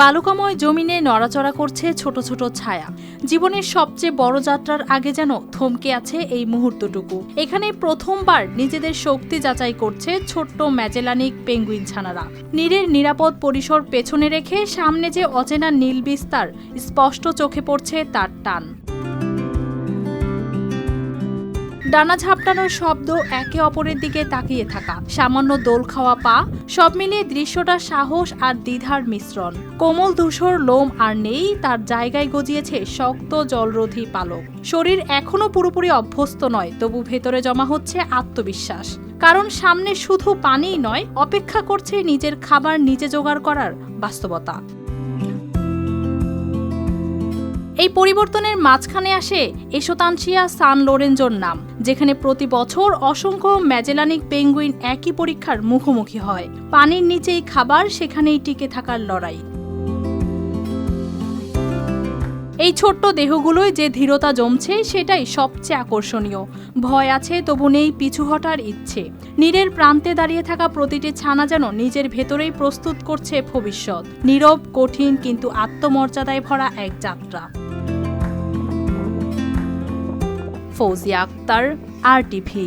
বালুকাময় জমিনে নড়াচড়া করছে ছোট ছোট ছায়া। জীবনের সবচেয়ে বড় যাত্রার আগে যেন থমকে আছে এই মুহূর্তটুকু। এখানে প্রথমবার নিজেদের শক্তি যাচাই করছে ছোট্ট ম্যাজেলানিক পেঙ্গুইন ছানারা। নীরের নিরাপদ পরিসর পেছনে রেখে সামনে যে অচেনা নীল বিস্তার স্পষ্ট চোখে পড়ছে তার টান। ডানা ঝাপটানোর শব্দ একে অপরের দিকে তাকিয়ে থাকা। সামান্য দোল খাওয়া পা, সব মিলিয়ে দৃশ্যটা সাহস আর দ্বিধার মিশ্রণ। কোমল ধূসর লোম আর নেই, তার জায়গায় গজিয়েছে শক্ত জলরোধী পালক। শরীর এখনও পুরোপুরি অভ্যস্ত নয়, তবু ভেতরে জমা হচ্ছে আত্মবিশ্বাস। কারণ সামনে শুধু পানিই নয়, অপেক্ষা করছে নিজের খাবার নিজে জোগাড় করার বাস্তবতা। এই পরিবর্তনের মাঝখানে আসে এসোতানসিয়া সান লোরেঞ্জোর নাম, যেখানে প্রতি বছর অসংখ্য ম্যাজেলানিক পেঙ্গুইন একই পরীক্ষার মুখোমুখি হয়। পানির নিচেই খাবার, সেখানেই টিকে থাকার লড়াই। এই ছোট্ট দেহগুলোয় যে ধীরতা জমছে, সেটাই সবচেয়ে আকর্ষণীয়। ভয় আছে, তবু নেই পিছু হটার ইচ্ছে। নীরের প্রান্তে দাঁড়িয়ে থাকা প্রতিটি ছানা যেন নিজের ভেতরেই প্রস্তুত করছে ভবিষ্যৎ। নীরব, কঠিন, কিন্তু আত্মমর্যাদায় ভরা এক যাত্রা। ফৌজিয়া আক্তার আর টিভি